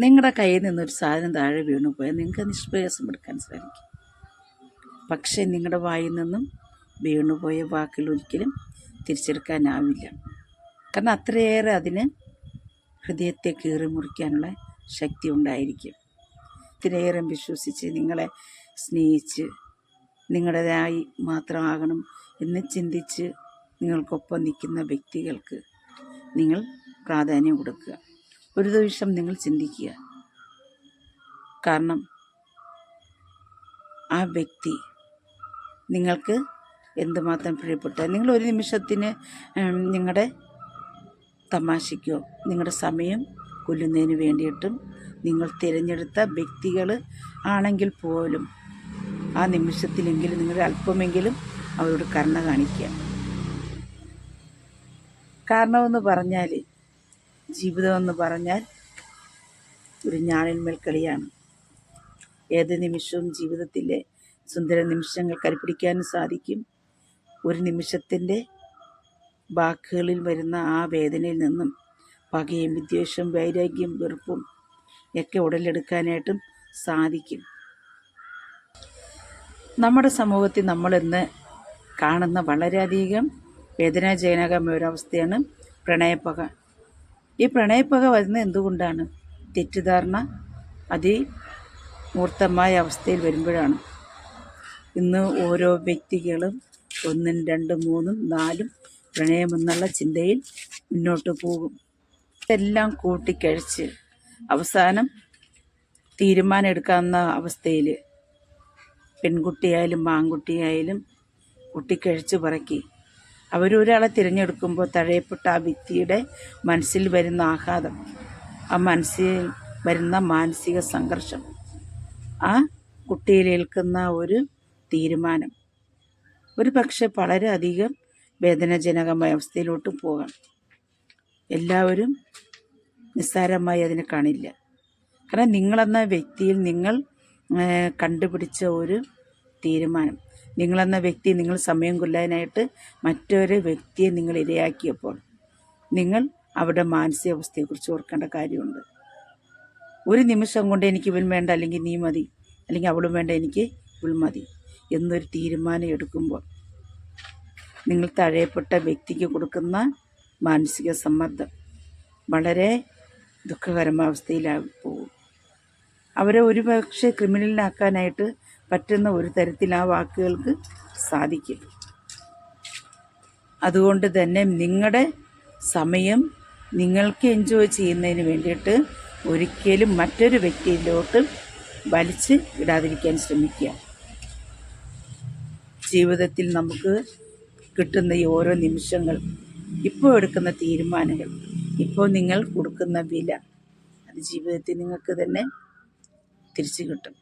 നിങ്ങളുടെ കയ്യിൽ നിന്നൊരു സാധനം താഴെ വീണു പോയാൽ നിങ്ങൾക്ക് നിഷ്പ്രയാസം എടുക്കാൻ സാധിക്കും. പക്ഷേ നിങ്ങളുടെ വായിൽ നിന്നും വീണുപോയ വാക്കുകൾ ഒരിക്കലും തിരിച്ചെടുക്കാനാവില്ല. കാരണം അത്രയേറെ അതിന് ഹൃദയത്തെ കീറി മുറിക്കാനുള്ള ശക്തി ഉണ്ടായിരിക്കും. ഇത്രയേറെ വിശ്വസിച്ച് നിങ്ങളെ സ്നേഹിച്ച് നിങ്ങളുടേതായി മാത്രമാകണം എന്ന് ചിന്തിച്ച് നിങ്ങൾക്കൊപ്പം നിൽക്കുന്ന വ്യക്തികൾക്ക് നിങ്ങൾ പ്രാധാന്യം കൊടുക്കുക. ഒരു നിമിഷം നിങ്ങൾ ചിന്തിക്കുക. കാരണം ആ വ്യക്തി നിങ്ങൾക്ക് എന്തുമാത്രം പ്രിയപ്പെട്ട നിങ്ങൾ ഒരു നിമിഷത്തിന് നിങ്ങളുടെ തമാശയ്ക്കോ നിങ്ങളുടെ സമയം കൊല്ലുന്നതിന് വേണ്ടിയിട്ടും നിങ്ങൾ തിരഞ്ഞെടുത്ത വ്യക്തികൾ ആണെങ്കിൽ പോലും ആ നിമിഷത്തിലെങ്കിലും നിങ്ങൾ അല്പമെങ്കിലും അവരോട് കരുണ കാണിക്കുക. കാരണമെന്ന് പറഞ്ഞാൽ ജീവിതമെന്ന് പറഞ്ഞാൽ ഒരു ഞാണിന്മേൽ കളിയാണ്. ഏത് നിമിഷവും ജീവിതത്തിലെ സുന്ദര നിമിഷങ്ങൾ കരുപിടിക്കാനും സാധിക്കും. ഒരു നിമിഷത്തിന്റെ വാക്കുകളിൽ വരുന്ന ആ വേദനയിൽ നിന്നും പകയും വിദ്വേഷം വൈരാഗ്യം വെറുപ്പും ഒക്കെ ഉടലെടുക്കാനായിട്ടും സാധിക്കും. നമ്മുടെ സമൂഹത്തിൽ നമ്മളിന്ന് കാണുന്ന വളരെയധികം വേദനാജനകമായ ഒരവസ്ഥയാണ് പ്രണയപ്പക ഈ പ്രണയപ്പക വരുന്നത് എന്തുകൊണ്ടാണ്? തെറ്റിദ്ധാരണ അതിമൂർത്തമായ അവസ്ഥയിൽ വരുമ്പോഴാണ്. ഇന്ന് ഓരോ വ്യക്തികളും ഒന്നും രണ്ടും മൂന്നും നാലും പ്രണയമെന്നുള്ള ചിന്തയിൽ മുന്നോട്ട് പോകും. ഇതെല്ലാം കൂട്ടിക്കഴിച്ച് അവസാനം തീരുമാനം എടുക്കാവുന്ന അവസ്ഥയിൽ പെൺകുട്ടിയായാലും ആൺകുട്ടിയായാലും കുട്ടിക്കഴിച്ച് പറക്കി അവരൊരാളെ തിരഞ്ഞെടുക്കുമ്പോൾ തഴയപ്പെട്ട ആ വ്യക്തിയുടെ മനസ്സിൽ വരുന്ന ആഘാതം ആ മനസ്സിൽ വരുന്ന മാനസിക സംഘർഷം ആ കുട്ടിയിലേൽക്കുന്ന ഒരു തീരുമാനം. ഒരു പക്ഷെ വളരെയധികം വേദനാജനകമായ അവസ്ഥയിലോട്ട് പോകാം. എല്ലാവരും നിസ്സാരമായി അതിനെ കാണില്ല. കാരണം നിങ്ങളെന്ന വ്യക്തിയിൽ നിങ്ങൾ കണ്ടുപിടിച്ച ഒരു തീരുമാനം. നിങ്ങളെന്ന വ്യക്തി നിങ്ങൾ സമയം കൊല്ലാനായിട്ട് മറ്റൊരു വ്യക്തിയെ നിങ്ങൾ ഇരയാക്കിയപ്പോൾ നിങ്ങൾ അവരുടെ മാനസികാവസ്ഥയെക്കുറിച്ച് ഓർക്കേണ്ട കാര്യമുണ്ട്. ഒരു നിമിഷം കൊണ്ട് എനിക്ക് ഇവൻ വേണ്ട അല്ലെങ്കിൽ നീ മതി അല്ലെങ്കിൽ അവളും വേണ്ട എനിക്ക് ഇവൾ മതി എന്നൊരു തീരുമാനം എടുക്കുമ്പോൾ നിങ്ങൾ തഴയപ്പെട്ട വ്യക്തിക്ക് കൊടുക്കുന്ന മാനസിക സമ്മർദ്ദം വളരെ ദുഃഖകരമായ അവസ്ഥയിലായി പോകും. അവരെ ഒരുപക്ഷെ ക്രിമിനലിനാക്കാനായിട്ട് പറ്റുന്ന ഒരു തരത്തിൽ ആ വാക്കുകൾക്ക് സാധിക്കും. അതുകൊണ്ട് തന്നെ നിങ്ങളുടെ സമയം നിങ്ങൾക്ക് എൻജോയ് ചെയ്യുന്നതിന് വേണ്ടിയിട്ട് ഒരിക്കലും മറ്റൊരു വ്യക്തിയിലോട്ട് വലിച്ച് ഇടാതിരിക്കാൻ ശ്രമിക്കുക. ജീവിതത്തിൽ നമുക്ക് കിട്ടുന്ന ഈ ഓരോ നിമിഷങ്ങൾ ഇപ്പോൾ എടുക്കുന്ന തീരുമാനങ്ങൾ ഇപ്പോൾ നിങ്ങൾ കൊടുക്കുന്ന വില അത് ജീവിതത്തിൽ നിങ്ങൾക്ക് തന്നെ തിരിച്ചു കിട്ടും.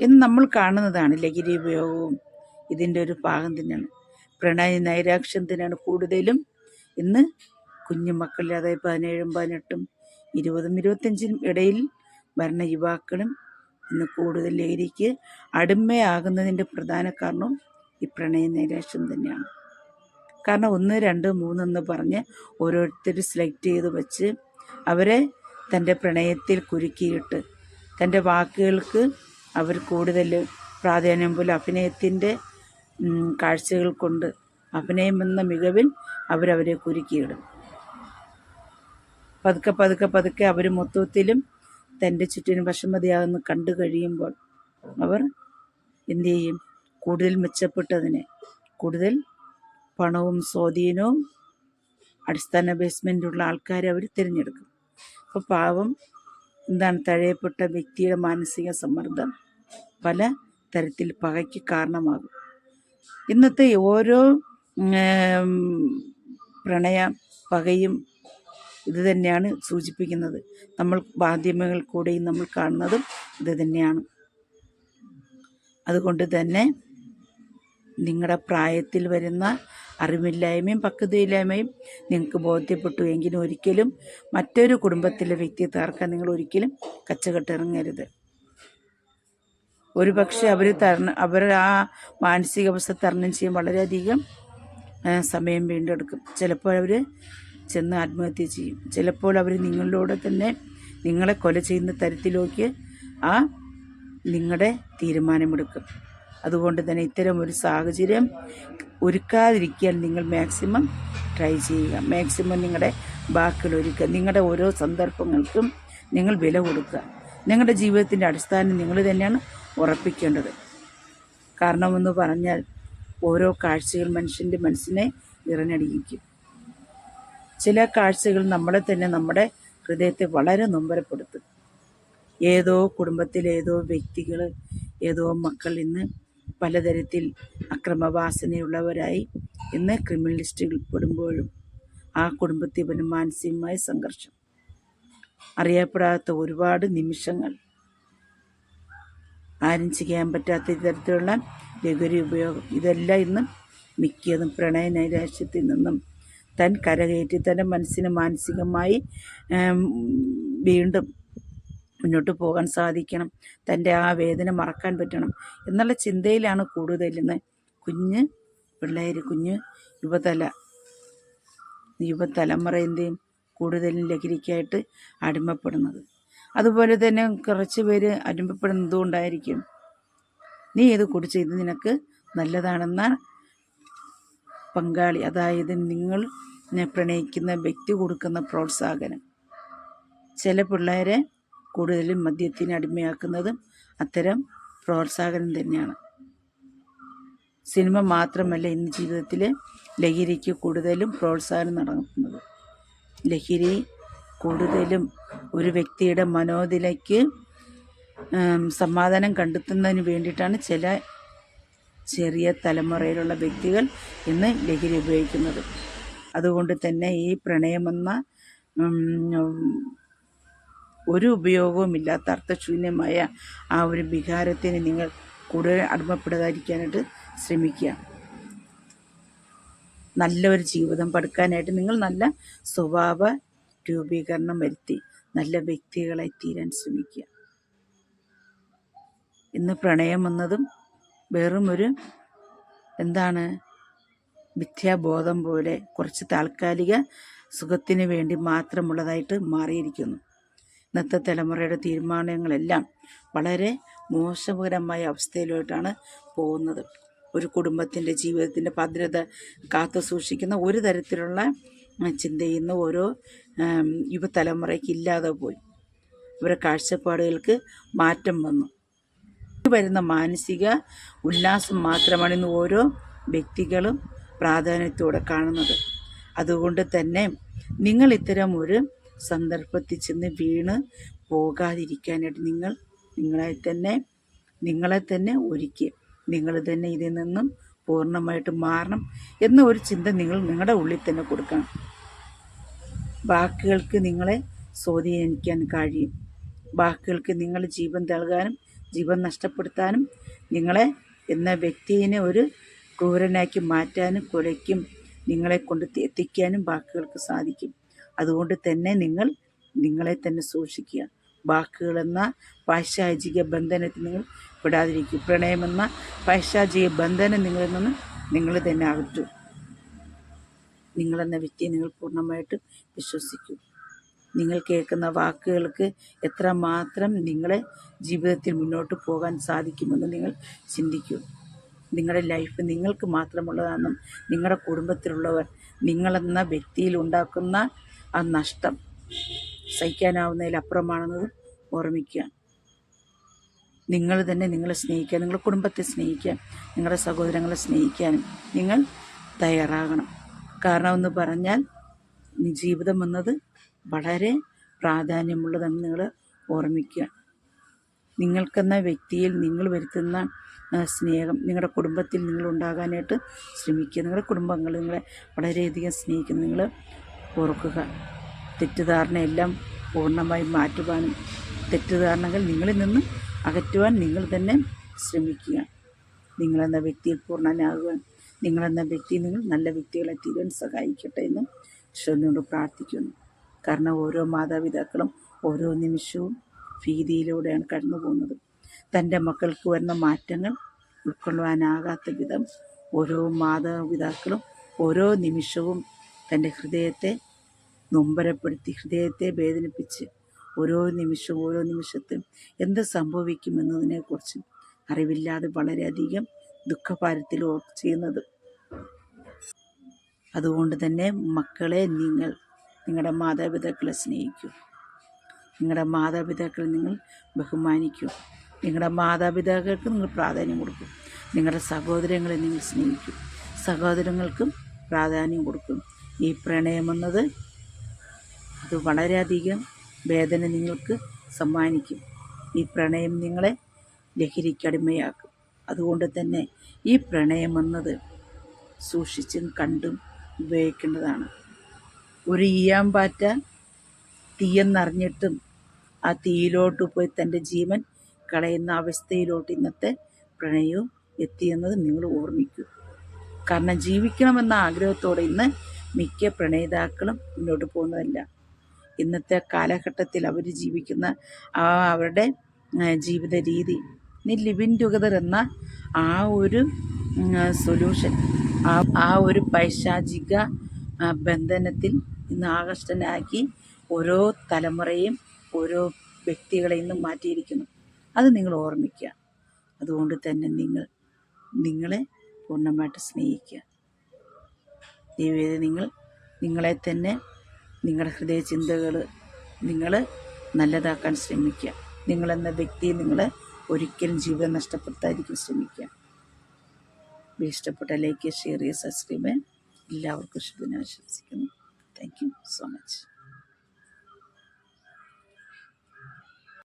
എന്ന് നമ്മൾ കാണുന്നതാണ് ലഹരി ഉപയോഗവും ഇതിന്റെ ഒരു ഭാഗം തന്നെയാണ്. പ്രണയ നൈരാക്ഷ്യം തന്നെയാണ് കൂടുതലും. ഇന്ന് കുഞ്ഞുമക്കളിൽ അതായത് പതിനേഴും പതിനെട്ടും ഇരുപതും ഇരുപത്തഞ്ചിനും ഇടയിൽ വരുന്ന യുവാക്കളും ഇന്ന് കൂടുതൽ ലഹരിക്ക് അടിമയാകുന്നതിന്റെ പ്രധാന കാരണം ഈ പ്രണയ നൈരാശ്യം തന്നെയാണ്. കാരണം ഒന്ന് രണ്ട് മൂന്നെന്ന് പറഞ്ഞ് ഓരോരുത്തർ സെലക്ട് ചെയ്ത് വച്ച് അവരെ തന്റെ പ്രണയത്തിൽ കുരുക്കിയിട്ട് തന്റെ വാക്കുകൾക്ക് അവർ കൂടുതൽ പ്രാധാന്യം പോലെ അഭിനയത്തിന്റെ കാഴ്ചകൾ കൊണ്ട് അഭിനയം എന്ന മികവിൽ അവരവരെ കുരുക്കിയിടും. പതുക്കെ പതുക്കെ പതുക്കെ അവർ മൊത്തത്തിലും തന്റെ ചുറ്റിനും വശമതിയാകുന്ന കണ്ടു കഴിയുമ്പോൾ അവർ എന്തു ചെയ്യും? കൂടുതൽ മെച്ചപ്പെട്ടതിനെ കൂടുതൽ പണവും സ്വാധീനവും അടിസ്ഥാന ബേസ്മെന്റുള്ള ആൾക്കാരെ അവർ തിരഞ്ഞെടുക്കും. അപ്പോൾ പാവം എന്താണ് തഴയപ്പെട്ട വ്യക്തിയുടെ മാനസിക സമ്മർദ്ദം? പല തരത്തിൽ പകയ്ക്ക് കാരണമാകും. ഇന്നത്തെ ഓരോ പ്രണയ പകയും ഇത് തന്നെയാണ് സൂചിപ്പിക്കുന്നത്. നമ്മൾ മാധ്യമങ്ങൾ കൂടെയും നമ്മൾ കാണുന്നതും ഇത് തന്നെയാണ്. അതുകൊണ്ട് തന്നെ നിങ്ങളുടെ പ്രായത്തിൽ വരുന്ന അറിവില്ലായ്മയും പക്വതയില്ലായ്മയും നിങ്ങൾക്ക് ബോധ്യപ്പെട്ടു എങ്കിലും ഒരിക്കലും മറ്റൊരു കുടുംബത്തിലെ വ്യക്തി തകർക്കാൻ നിങ്ങൾ ഒരിക്കലും കച്ചകെട്ടിറങ്ങരുത്. ഒരു പക്ഷേ അവർ തരണം അവർ ആ മാനസികാവസ്ഥ തരണം ചെയ്യാൻ വളരെയധികം സമയം വീണ്ടെടുക്കും. ചിലപ്പോൾ അവർ ചെന്ന് ആത്മഹത്യ ചെയ്യും. ചിലപ്പോൾ അവർ നിങ്ങളിലൂടെ തന്നെ നിങ്ങളെ കൊല ചെയ്യുന്ന തരത്തിലേക്ക് ആ നിങ്ങളുടെ തീരുമാനമെടുക്കും. അതുകൊണ്ട് തന്നെ ഇത്തരം ഒരു സാഹചര്യം ഒരുക്കാതിരിക്കാൻ നിങ്ങൾ മാക്സിമം ട്രൈ ചെയ്യുക. മാക്സിമം നിങ്ങളുടെ ബാക്കിൽ ഒരുക്കുക. നിങ്ങളുടെ ഓരോ സന്ദർഭങ്ങൾക്കും നിങ്ങൾ വില കൊടുക്കുക. നിങ്ങളുടെ ജീവിതത്തിന്റെ അടിസ്ഥാനം നിങ്ങൾ തന്നെയാണ് ഉറപ്പിക്കേണ്ടത്. കാരണമെന്ന് പറഞ്ഞാൽ ഓരോ കാഴ്ചകൾ മനുഷ്യന്റെ മനസ്സിനെ നിറഞ്ഞടിയിക്കും ചില കാഴ്ചകൾ നമ്മളെ തന്നെ നമ്മുടെ ഹൃദയത്തെ വളരെ നൊമ്പരപ്പെടുത്തും. ഏതോ കുടുംബത്തിൽ ഏതോ വ്യക്തികൾ ഏതോ മക്കൾ ഇന്ന് പലതരത്തിൽ അക്രമവാസനയുള്ളവരായി ഇന്ന് ക്രിമിനലിസ്റ്റുകൾ പെടുമ്പോഴും ആ കുടുംബത്തിൽ പിന്നെ മാനസികമായ സംഘർഷം. അറിയപ്പെടാത്ത ഒരുപാട് നിമിഷങ്ങൾ. ആരും ചെയ്യാൻ പറ്റാത്ത തരത്തിലുള്ള ലഹരി ഉപയോഗം. ഇതെല്ലാം ഇന്ന് മിക്കതും പ്രണയ നൈരാശ്യത്തിൽ നിന്നും തൻ കരകയറ്റി തന്റെ മനസ്സിന് മാനസികമായി വീണ്ടും മുന്നോട്ട് പോകാൻ സാധിക്കണം. തന്റെ ആ വേദന മറക്കാൻ പറ്റണം എന്നുള്ള ചിന്തയിലാണ് കൂടുതലിന്ന് കുഞ്ഞ് പിള്ളേർ കുഞ്ഞ് യുവതല യുവതലമുറ എന്തെയും കൂടുതലും ലഹരിക്കായിട്ട് അടിമപ്പെടുന്നത്. അതുപോലെ തന്നെ കുറച്ച് പേര് അടിമപ്പെടുന്നത് കൊണ്ടായിരിക്കും നീ ഇത് കുടിച്ച് ഇത് നിനക്ക് നല്ലതാണെന്ന പങ്കാളി അതായത് നിങ്ങൾ പ്രണയിക്കുന്ന വ്യക്തി കൊടുക്കുന്ന പ്രോത്സാഹനം. ചില പിള്ളേരെ കൂടുതലും മദ്യത്തിന് അടിമയാക്കുന്നതും അത്തരം പ്രോത്സാഹനം തന്നെയാണ്. സിനിമ മാത്രമല്ല ഇന്ന് ജീവിതത്തിൽ ലഹരിക്ക് കൂടുതലും പ്രോത്സാഹനം നടക്കുന്നത്. ലഹരി കൂടുതലും ഒരു വ്യക്തിയുടെ മനോനിലയ്ക്ക് സമാധാനം കണ്ടെത്തുന്നതിന് വേണ്ടിയിട്ടാണ് ചില ചെറിയ തലമുറയിലുള്ള വ്യക്തികൾ ഇന്ന് ലഹരി ഉപയോഗിക്കുന്നത്. അതുകൊണ്ട് തന്നെ ഈ പ്രണയമെന്ന ഒരു ഉപയോഗവുമില്ലാത്ത അർത്ഥശൂന്യമായ ആ ഒരു വികാരത്തിന് നിങ്ങൾ കൂടുതൽ അടിമപ്പെടാതിരിക്കാനായിട്ട് ശ്രമിക്കുക. നല്ലൊരു ജീവിതം പടുക്കാനായിട്ട് നിങ്ങൾ നല്ല സ്വഭാവ രൂപീകരണം വരുത്തി നല്ല വ്യക്തികളായി തീരാൻ ശ്രമിക്കുക. ഇന്ന് പ്രണയം വന്നതും വെറും ഒരു എന്താണ് മിഥ്യാബോധം പോലെ കുറച്ച് താൽക്കാലിക സുഖത്തിന് വേണ്ടി മാത്രമുള്ളതായിട്ട് മാറിയിരിക്കുന്നു. ഇന്നത്തെ തലമുറയുടെ തീരുമാനങ്ങളെല്ലാം വളരെ മോശകരമായ അവസ്ഥയിലോട്ടാണ് പോകുന്നത്. ഒരു കുടുംബത്തിന്റെ ജീവിതത്തിന്റെ ഭദ്രത കാത്തു സൂക്ഷിക്കുന്ന ഒരു തരത്തിലുള്ള ചിന്തയുന്ന ഓരോ യുവതലമുറയ്ക്ക് ഇല്ലാതെ പോയി. ഇവരുടെ കാഴ്ചപ്പാടുകൾക്ക് മാറ്റം വന്നു. വരുന്ന മാനസിക ഉല്ലാസം മാത്രമാണ് ഇന്ന് ഓരോ വ്യക്തികളും പ്രാധാന്യത്തോടെ കാണുന്നത്. അതുകൊണ്ട് തന്നെ നിങ്ങൾ ഇത്തരം ഒരു സന്ദർഭത്തിൽ ചെന്ന് വീണ് പോകാതിരിക്കാനായിട്ട് നിങ്ങൾ നിങ്ങളെ തന്നെ നിങ്ങളെ തന്നെ ഒരുക്കി നിങ്ങൾ തന്നെ ഇതിൽ നിന്നും പൂർണമായിട്ട് മാറണം എന്ന ഒരു ചിന്ത നിങ്ങൾ നിങ്ങളുടെ ഉള്ളിൽ തന്നെ കൊടുക്കണം. വാക്കുകൾക്ക് നിങ്ങളെ സ്വാധീനിക്കാൻ കഴിയും. വാക്കുകൾക്ക് നിങ്ങൾ ജീവൻ നൽകാനും ജീവൻ നഷ്ടപ്പെടുത്താനും നിങ്ങളെ എന്ന വ്യക്തിയെ ഒരു ക്രൂരനാക്കി മാറ്റാനും കൊലയ്ക്കും നിങ്ങളെ കൊണ്ട് എത്തിക്കാനും വാക്കുകൾക്ക് സാധിക്കും. അതുകൊണ്ട് തന്നെ നിങ്ങൾ നിങ്ങളെ തന്നെ സൂക്ഷിക്കുക. വാക്കുകളെന്ന പൈശാചിക ബന്ധനത്തിൽ നിങ്ങൾ പെടാതിരിക്കും. പ്രണയമെന്ന പൈശാചിക ബന്ധനം നിങ്ങളിൽ നിന്ന് നിങ്ങൾ തന്നെ അകറ്റും. നിങ്ങളെന്ന വ്യക്തിയെ നിങ്ങൾ പൂർണമായിട്ട് വിശ്വസിക്കും. നിങ്ങൾ കേൾക്കുന്ന വാക്കുകൾക്ക് എത്ര മാത്രം നിങ്ങളെ ജീവിതത്തിൽ മുന്നോട്ട് പോകാൻ സാധിക്കുമെന്ന് നിങ്ങൾ ചിന്തിക്കും. നിങ്ങളുടെ ലൈഫ് നിങ്ങൾക്ക് മാത്രമുള്ളതാണെന്നും നിങ്ങളുടെ കുടുംബത്തിലുള്ളവർ നിങ്ങളെന്ന വ്യക്തിയിൽ ഉണ്ടാക്കുന്ന ആ നഷ്ടം സഹിക്കാനാവുന്നതിലപ്പുറമാണെന്നത് ഓർമ്മിക്കുക. നിങ്ങൾ തന്നെ നിങ്ങളെ സ്നേഹിക്കുക നിങ്ങളുടെ കുടുംബത്തെ സ്നേഹിക്കാൻ നിങ്ങളുടെ സഹോദരങ്ങളെ സ്നേഹിക്കാനും നിങ്ങൾ തയ്യാറാകണം. കാരണമെന്ന് പറഞ്ഞാൽ ജീവിതം എന്നത് വളരെ പ്രാധാന്യമുള്ളതെന്ന് നിങ്ങൾ ഓർമ്മിക്കുക. നിങ്ങൾക്കെന്ന വ്യക്തിയിൽ നിങ്ങൾ വരുത്തുന്ന സ്നേഹം നിങ്ങളുടെ കുടുംബത്തിൽ നിങ്ങൾ ഉണ്ടാകാനായിട്ട് ശ്രമിക്കുക. നിങ്ങളുടെ കുടുംബങ്ങൾ നിങ്ങളെ വളരെയധികം സ്നേഹിക്കുന്നു. നിങ്ങൾ ഓർക്കുക. തെറ്റിദ്ധാരണയെല്ലാം പൂർണമായും മാറ്റുവാനും തെറ്റിദ്ധാരണകൾ നിങ്ങളിൽ നിന്ന് അകറ്റുവാൻ നിങ്ങൾ തന്നെ ശ്രമിക്കുക. നിങ്ങളെന്ന വ്യക്തിയിൽ പൂർണനാകുവാൻ നിങ്ങളെന്ന വ്യക്തി നിങ്ങൾ നല്ല വ്യക്തികളെ തീരാൻ സഹായിക്കട്ടെ എന്ന് ഈശ്വരനോട് പ്രാർത്ഥിക്കുന്നു. കാരണം ഓരോ മാതാപിതാക്കളും ഓരോ നിമിഷവും ഭീതിയിലൂടെയാണ് കടന്നു പോകുന്നത്. തന്റെ മക്കൾക്ക് വരുന്ന മാറ്റങ്ങൾ ഉൾക്കൊള്ളുവാനാകാത്ത വിധം ഓരോ മാതാപിതാക്കളും ഓരോ നിമിഷവും തന്റെ ഹൃദയത്തെ നൊമ്പരപ്പെടുത്തി ഹൃദയത്തെ വേദനിപ്പിച്ച് ഓരോ നിമിഷവും ഓരോ നിമിഷത്തും എന്ത് സംഭവിക്കുമെന്നതിനെക്കുറിച്ച് അറിവില്ലാതെ വളരെയധികം ദുഃഖഭാരത്തിൽ ചെയ്യുന്നത്. അതുകൊണ്ട് തന്നെ മക്കളെ നിങ്ങൾ നിങ്ങളുടെ മാതാപിതാക്കളെ സ്നേഹിക്കൂ. നിങ്ങളുടെ മാതാപിതാക്കളെ നിങ്ങൾ ബഹുമാനിക്കൂ. നിങ്ങളുടെ മാതാപിതാക്കൾക്ക് നിങ്ങൾ പ്രാധാന്യം കൊടുക്കും. നിങ്ങളുടെ സഹോദരങ്ങളെ നിങ്ങൾ സ്നേഹിക്കും. സഹോദരങ്ങൾക്കും പ്രാധാന്യം കൊടുക്കും. ഈ പ്രണയമെന്നത് അത് വളരെയധികം വേദന നിങ്ങൾക്ക് സമ്മാനിക്കും. ഈ പ്രണയം നിങ്ങളെ ലഹരിക്കടിമയാക്കും. അതുകൊണ്ട് തന്നെ ഈ പ്രണയം പ്രണയമെന്നത് സൂക്ഷിച്ചും കണ്ടും ഉപയോഗിക്കേണ്ടതാണ്. ഒരു ഈയാമ്പാറ്റ തീയെന്നറിഞ്ഞിട്ടും ആ തീയിലോട്ട് പോയി തന്റെ ജീവൻ കളയുന്ന അവസ്ഥയിലോട്ട് ഇന്നത്തെ പ്രണയവും എത്തിയെന്നത് നിങ്ങൾ ഓർമ്മിക്കൂ. കാരണം ജീവിക്കണമെന്ന ആഗ്രഹത്തോടെ ഇന്ന് മിക്ക പ്രണയിതാക്കളും മുന്നോട്ട് പോകുന്നതല്ല. ഇന്നത്തെ കാലഘട്ടത്തിൽ അവർ ജീവിക്കുന്ന ആ അവരുടെ ജീവിത രീതി നീ ലിവിൻ ടുഗദർ എന്ന ആ ഒരു സൊല്യൂഷൻ ആ ഒരു പൈശാചിക ബന്ധനത്തിൽ ഇന്ന് ആകർഷ്ടനാക്കി ഓരോ തലമുറയും ഓരോ വ്യക്തികളെ ഇന്ന് മാറ്റിയിരിക്കുന്നു. അത് നിങ്ങൾ ഓർമ്മിക്കുക. അതുകൊണ്ട് തന്നെ നിങ്ങൾ നിങ്ങളെ പൂർണമായിട്ട് സ്നേഹിക്കുക. ദൈവം നിങ്ങൾ നിങ്ങളെ തന്നെ നിങ്ങളുടെ ഹൃദയ ചിന്തകൾ നിങ്ങൾ നല്ലതാക്കാൻ ശ്രമിക്കുക. നിങ്ങളെന്ന വ്യക്തിയെ നിങ്ങൾ ഒരിക്കലും ജീവിതം നഷ്ടപ്പെടുത്താതിരിക്കാൻ ശ്രമിക്കുക. ഇഷ്ടപ്പെട്ട ലൈക്ക് ഷെയർ ചെയ്യുക സബ്സ്ക്രൈബ് എല്ലാവർക്കും ശുഭനാശംസിക്കുന്നു താങ്ക് യു സോ മച്ച്